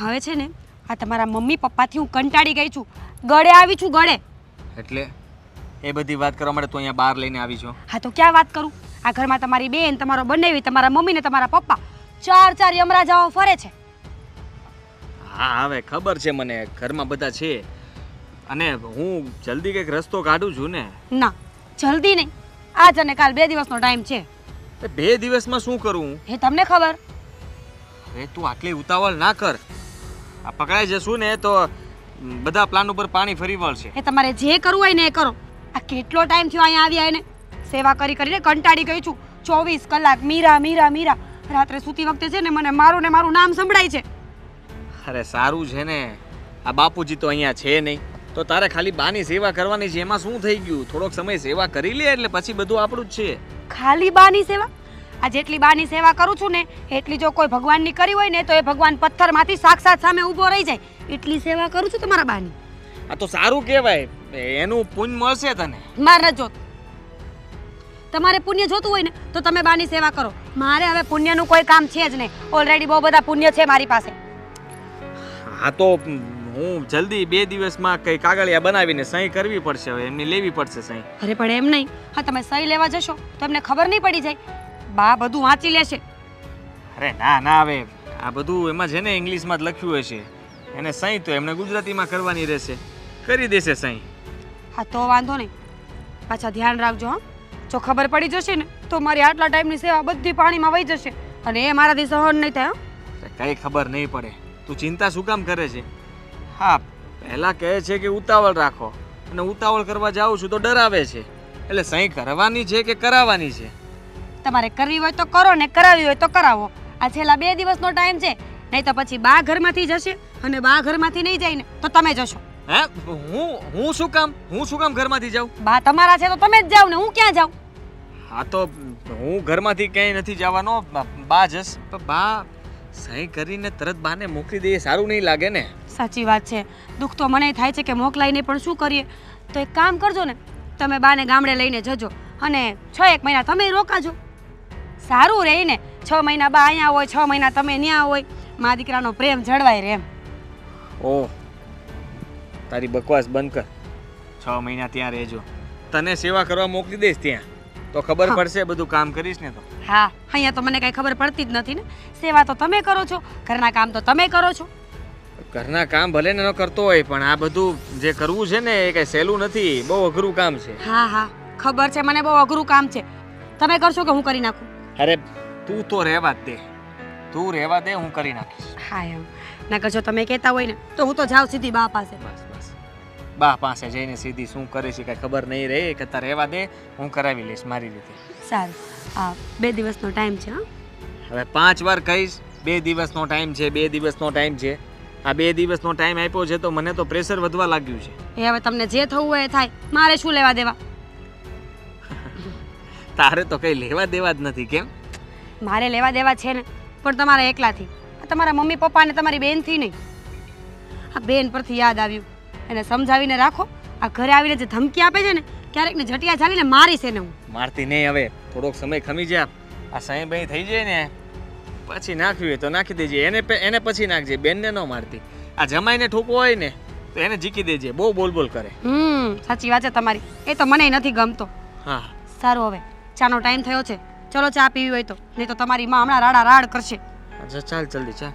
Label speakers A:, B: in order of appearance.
A: હવે છે ને આ તમારા મમ્મી પપ્પાથી હું કંટાળી ગઈ છું. ગળે આવી છું ગળે.
B: એટલે એ બધી વાત કરવા માટે તું અહીંયા બહાર લઈને આવી છો?
A: હા તો ક્યાં વાત કરું? આ ઘરમાં તમારી બેન તમારો બંનેવી તમારા મમ્મી ને તમારા પપ્પા ચાર ચાર યમરાજાઓ ફરે છે.
B: હા હવે ખબર છે મને ઘરમાં બધા છે. અને હું જલ્દી કંઈક રસ્તો કાઢું છું ને.
A: ના જલ્દી નહીં. આજ અને કાલ બે દિવસનો ટાઈમ છે.
B: બે દિવસમાં શું કરું?
A: એ તમને ખબર?
B: હવે તું આટલી ઉતાવળ ના કર. આ પકડાઈ જશું ને તો બધા પ્લાન ઉપર પાણી ફરી વળશે.
A: એ તમારે જે કરવું હોય ને એ કરો. આ કેટલો ટાઈમ થયો અહીંયા આવ્યા એને? સેવા કરી કરીને કંટાળી ગઈ છું. ચોવીસ કલાક મીરા મીરા મીરા. રાત્રે સૂતી વખતે છે ને મને મારું ને મારું નામ સંભળાય છે.
B: અરે સારું છે ને. આ બાપુજી તો અહીંયા છે નહીં. તો તારે ખાલી બાની સેવા કરવાની છે. એમાં શું થઈ ગયું? થોડોક સમય સેવા કરી લે એટલે પછી બધું આપણું જ છે.
A: ખાલી બાની સેવા? આ જેટલી બાની સેવા કરું છું ને એટલી જો કોઈ ભગવાનની કરી હોય ને તો એ ભગવાન પથ્થરમાંથી સાક્ષાત સામે ઊભો રહી જાય. એટલી સેવા કરું છું તમારા બાની.
B: આ તો સારું કહેવાય. એનું પુણ્ય મળશે તને.
A: મારે જોત. તમારે પુણ્ય જોતું હોય ને તો તમે બાની સેવા કરો. મારે હવે પુણ્યનું કોઈ કામ છે જ નહીં. ઓલરેડી બહુ બધા પુણ્ય છે મારી પાસે.
B: હા તો હું જલ્દી બે દિવસમાં કઈ કાગળિયા બનાવીને સહી કરવી પડશે હવે એમની લેવી પડશે સહી.
A: અરે પણ એમ નહીં. હા તમે સહી લેવા જશો તો એમને ખબર નહીં પડી જાય. બા બધું વાંચી લેશે
B: અરે ના ના હવે. આ બધું એમાં છે ને ઇંગ્લિશમાં જ લખ્યું હશે એને સહી તો એમને ગુજરાતીમાં કરવાની રહેશે. કરી દેશે સહી.
A: હા તો વાંધો નહીં. પાછા ધ્યાન રાખજો હા. જો ખબર પડી જશે ને તો મારી આટલા ટાઈમની સેવા બધી પાણીમાં વહી જશે. અને એ મારાથી સહન નહીં થાય?
B: કઈ ખબર નહીં પડે. તું ચિંતા શું કામ કરે છે? હા પહેલા કહે છે કે ઉતાવળ રાખો. અને ઉતાવળ કરવા જાઉં છું તો ડરાવે છે. એટલે સહી કરવાની છે કે કરાવવાની છે?
A: તમારે કરવી હોય તો કરો ને કરાવી હોય તો કરાવો. આ છેલ્લા બે દિવસનો ટાઈમ છે. નહીં તો પછી બા ઘરમાંથી જશે અને બા ઘરમાંથી નહીં જાય ને તો તમે જશો.
B: હે? હું હું શું કામ? હું શું કામ ઘરમાંથી જાઉં?
A: બા તમારા છે તો તમે જ જાવ ને હું ક્યાં જાઉં?
B: હા તો હું ઘરમાંથી ક્યાંય નથી જવાનો બા- જસ બા સહી કરીને તરત બાને મોકલી દઈએ સારું નહીં લાગે ને.
A: સાચી વાત છે. દુઃખ તો મને થાય છે કે મોકલાઈને પણ શું કરીએ? તો એક કામ કરજો ને તમે બાને ગામડે લઈને જજો અને છ એક મહિના તમે રોકાજો. સારું રહે ને. છ મહિના બા અહીંયા હોય છ મહિના તમે ત્યાં હોય. મા દીકરાનો પ્રેમ જળવાય રહે એમ.
B: ઓહ તારી બકવાસ બંધ કર. છ મહિના ત્યાં રહેજો. તને સેવા કરવા મોકલી દઈશ ત્યાં. તો ખબર પડશે બધું કામ કરીશ ને તો.
A: હા અહીંયા તો મને કાંઈ ખબર પડતી જ નથી ને. સેવા તો તમે કરો છો ઘરના કામ તો તમે કરો છો.
B: ઘરના કામ ભલે ને ન કરતો હોય પણ આ બધું જે કરવું છે ને એ કઈ સહેલું નથી. બહુ અઘરું કામ છે.
A: હા હા ખબર છે મને બહુ અઘરું કામ છે. તમે કરશો કે હું કરી નાખું?
B: અરે તું તો રહેવા જ દે. તું રહેવા દે હું કરી નાખીશ.
A: હા એમ. નકર જો તમે કહેતા હોય ને તો હું તો જાઉં સીધી બા પાસે.
B: બસ બસ. બા પાસે જઈને સીધી શું કરે છે કાંઈ ખબર નહીં રહે કે તારે રહેવા દે હું કરાવી લઈશ મારી રીતે.
A: સારું. હા બે દિવસનો ટાઈમ છે હા?
B: હવે પાંચ વાર કહીશ બે દિવસનો ટાઈમ છે બે દિવસનો ટાઈમ છે. આ બે દિવસનો ટાઈમ આપ્યો છે તો મને તો પ્રેશર વધવા લાગ્યું છે.
A: એ હવે તમને જે થવું હોય એ થાય. મારે શું લેવા દેવા?
B: તારે તો કઈ લેવા દેવા જ નથી કેમ?
A: મારે લેવા દેવા છે ને પણ તમારા એકલાથી. આ તમારા મમ્મી પપ્પા ને તમારી બેનથી નહીં. આ બેન પરથી યાદ આવ્યું. એને સમજાવીને રાખો આ ઘરે આવીને જે ધમકી આપે છે ને ક્યારેક ને જટિયા ચાલીને મારી છે ને હું.
B: મારતી નહીં હવે. થોડોક સમય ખમી જા. આ સહી બહી થઈ જાય ને પછી નાખ્યું હોય તો નાખી દેજે. એને એને પછી નાખજે બેનને ન મારતી. આ જમાઈને ઠોકવો હોય ને તો એને જીકી દેજે. બહુ બોલ બોલ કરે.
A: હમ સાચી વાત છે તમારી. એ તો મને નથી ગમતો.
B: હા.
A: સારું હવે. ચાનો ટાઈમ થયો છે. ચલો ચા પીવી હોય તો. નહીં તો તમારી માં હમણાં રાડા રાડ કરશે.
B: અચ્છા, ચાલ જલ્દી, ચાલ.